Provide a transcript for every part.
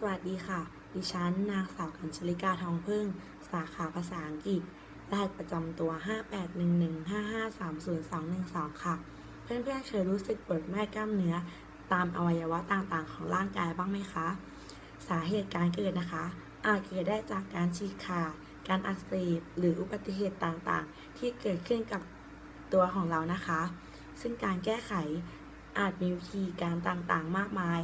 สวัสดีค่ะ ดิฉัน นางสาวกัญชลิกาทองพึ่ง สาขาภาษาอังกฤษ รหัสประจำตัว 5811553012 ค่ะ เพื่อนๆ เคยรู้สึกปวดเมื่อยกล้ามเนื้อ ตามอวัยวะต่างๆ ของร่างกายบ้างไหมคะ สาเหตุการเกิดนะคะ อาจเกิดได้จากการฉีกขาด การอักเสบ หรืออุบัติเหตุต่างๆ ที่เกิดขึ้นกับตัวของเรานะคะ ซึ่งการแก้ไขอาจมีวิธีการต่างๆ มากมาย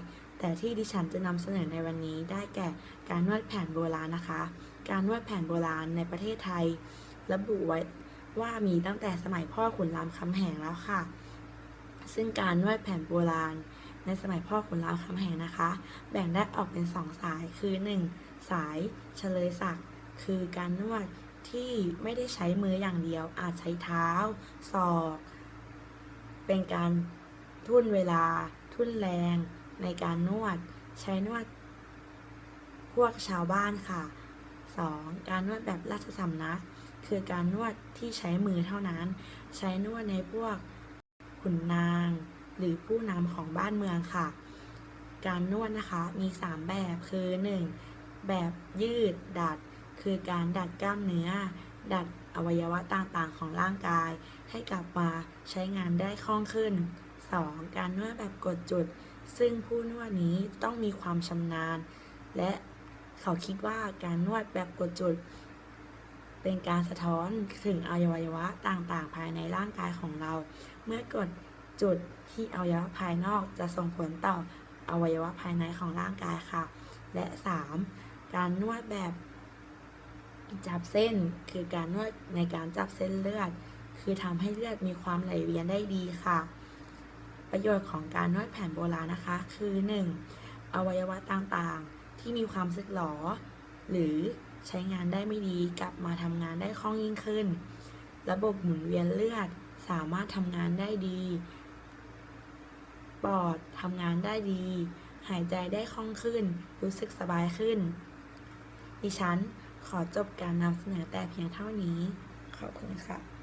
แต่ที่ดิฉันจะนำเสนอในวันนี้ได้แก่การนวดแผนโบราณนะคะ การนวดแผนโบราณในประเทศไทย ระบุไว้ว่ามีตั้งแต่สมัยพ่อขุนรามคำแหงแล้วค่ะ ซึ่งการนวดแผนโบราณในสมัยพ่อขุนรามคำแหงนะคะ แบ่งได้ออกเป็นสองสายคือ 1. สายเฉลยศักดิ์คือการนวดที่ไม่ได้ใช้มืออย่างเดียว อาจใช้เท้า ศอก เป็นการทุ่นเวลา ทุ่นแรง ในการนวดใช้นวด พวกชาวบ้านค่ะ 2. การนวดแบบราชสำนัก คือการนวดที่ใช้มือเท่านั้น ใช้นวดในพวกขุนนาง หรือผู้นำของบ้านเมืองค่ะ การนวดนะคะมี 3 แบบคือ 1. แบบยืดดัด คือการดัดกล้ามเนื้อ ดัดอวัยวะต่างๆของร่างกาย ให้กลับมาใช้งานได้คล่องขึ้น 2. การนวดแบบกดจุด ซึ่งผู้นวดนี้ต้องมีความชำนาญ และเขาคิดว่าการนวดแบบกดจุด เป็นการสะท้อนถึงอวัยวะต่างๆ ภายในร่างกายของเรา เมื่อกดจุดที่อวัยวะภายนอกจะส่งผลต่ออวัยวะภายในของร่างกายค่ะ และ 3. การนวดแบบจับเส้นคือการนวดในการจับเส้นเลือด คือทำให้เลือดมีความไหลเวียนได้ดีค่ะ ประโยชน์ของการนวดแผนโบราณนะคะ คือ 1. อวัยวะต่างๆ ที่มีความสึกหรอ หรือใช้งานได้ไม่ดีกลับมาทำงานได้คล่องยิ่งขึ้น ระบบหมุนเวียนเลือดสามารถทำงานได้ดี ปอดทำงานได้ดี หายใจได้คล่องขึ้น รู้สึกสบายขึ้น ดิฉันขอจบการนำเสนอแต่เพียงเท่านี้ ขอบคุณค่ะ